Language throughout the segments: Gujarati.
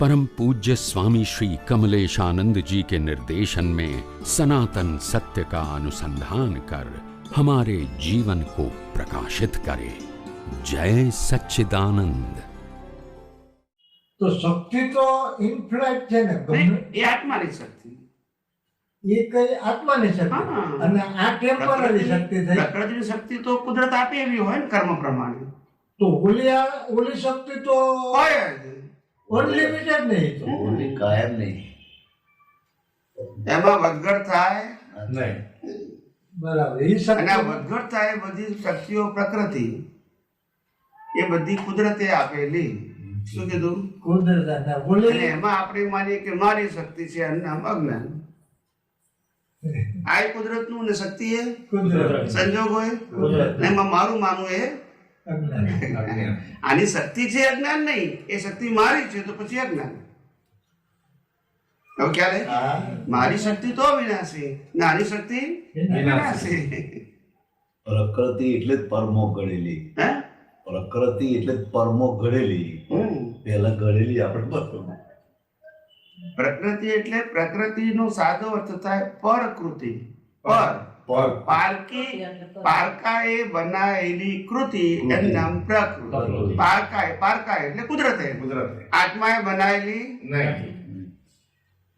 परम पूज्य स्वामी श्री कमलेशानंद जी के निर्देशन में सनातन सत्य का अनुसंधान कर हमारे जीवन को प्रकाशित करे जय सच्चिदानंद તો શક્તિ તો ઇન્ફ્લાઇટ છે ને ગમે નહીં, એ આત્માની શક્તિ એ કઈ આત્માની શક્તિ હા. અને આ ટેમ્પરરી શક્તિ થઈ પ્રકૃતિની શક્તિ તો કુદરત આપે એવી હોય ને કર્મ પ્રમાણે તો ઓલી આ ઓલી શક્તિ તો હોય જ. અનલિમિટેડ નહીં તો. ઓલી કાયમ નહીં. એમાં વધઘટ થાય? નહીં. બરાબર. એ અને વધઘટ થાય બધી શક્તિઓ પ્રકૃતિ. એ બધી કુદરતે આપેલી. શું કીધું? કુદરત એમાં આપણે માનીએ કે મારી શક્તિ છે અજ્ઞાન. આ કુદરતનું ને શક્તિ એ? સંજોગ હોય? કુદરત. એમાં મારું માનવું એ. આની શક્તિ છે અજ્ઞાન નહીં. એ શક્તિ મારી છે તો પછી અજ્ઞાન. હવે ક્યારે મારી શક્તિ તો વિનાશી નાની શક્તિ વિનાશી. પ્રકૃતિ એટલે જ પરમો ગળેલી. હે? પ્રકૃતિ એટલે જ પરમો ઘડેલી હમ. પેલા ઘડેલી આપણે પરમો. પ્રકૃતિ એટલે પ્રકૃતિનો સાદો અર્થ થાય પરકૃતિ. પર પર. પારકી પારકા બનાવેલી કૃતિ એનું નામ પ્રકૃતિ. પ્રકૃતિ. પારકા એટલે કુદરતે. આત્માએ બનાવેલી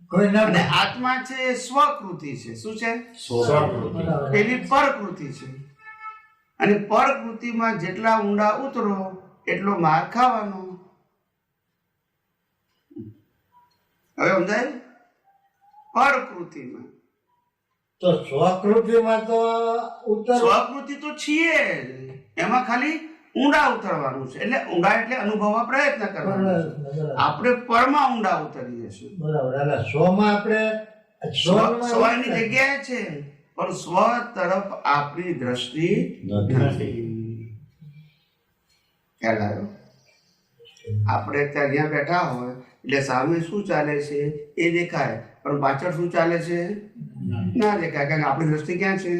કોઈ ના અને આત્મા છે એ સ્વકૃતિ છે. શું છે. પેલી પરકૃતિ છે. અને પરકૃતિમાં જેટલા ઊંડા ઉતરો એટલો માર ખાવાનો. હવે સમજાય? પરકૃતિમાં. તો સ્વકૃતિમાં તો ઉતર સ્વકૃતિ તો છીએ એમાં ખાલી ઊંડા ઉતરવાનું છે. એટલે ઊંડા એટલે અનુભવવા પ્રયત્ન કરવાનો આપણે પરમાં ઊંડા ઉતરી જશું બરાબર એટલે સ્વમાં આપણે સ્વની જગ્યાએ છે. પણ સ્વ તરફ આપણી દ્રષ્ટિ નથી. ખ્યાલ આવ્યો? આપણે ત્યાં અહીંયા બેઠા હોય. એટલે સામે શું ચાલે છે? એ દેખાય. પણ પાછળ શું ચાલે છે? ના દેખાય કારણ કે આપણી દ્રષ્ટિ ક્યાં છે?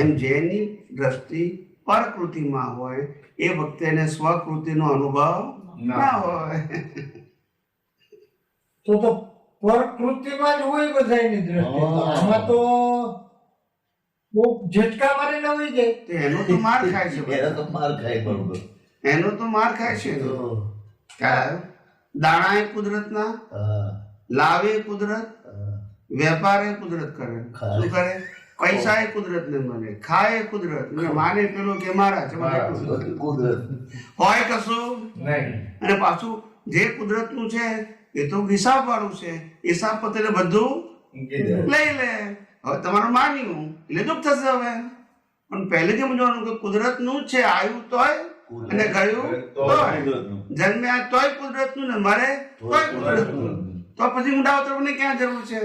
એમ જેની દ્રષ્ટિ પરકૃતિમાં હોય એ વખતે એને સ્વકૃતિનો અનુભવ ના હોય. તો તો પરકૃતિમાં જ હોય બધાની દ્રષ્ટિ. આમાં તો બહુ ઝટકા મારે ન હોય જાય. તો એનો તો માર ખાય છે એનો તો માર ખાય બરોબર. એનો તો માર ખાય છે. તો, દાણા એ કુદરતના લાવે કુદરત. વેપાર એ કુદરત કરે. શું કરે? પૈસા એ કુદરત ને મને ખાય એ કુદરત. ને માને પેલો કે મારા છે કુદરત. હોય કશું? અને પાછું જે કુદરતનું છે એ તો હિસાબ વાળું છે. હિસાબ પતે બધું લઈ લે. હવે તમારું માન્યું. એટલે દુઃખ થશે હવે. પણ પહેલેથી સમજવાનું કે કુદરતનું છે આવ્યું તોય અને ગયું તોય. જન્મ્યા તોય કુદરતનું ને મરે તોય કુદરતનું. તો પછી ઊંડા ઉતરવાની ક્યાં જરૂર છે?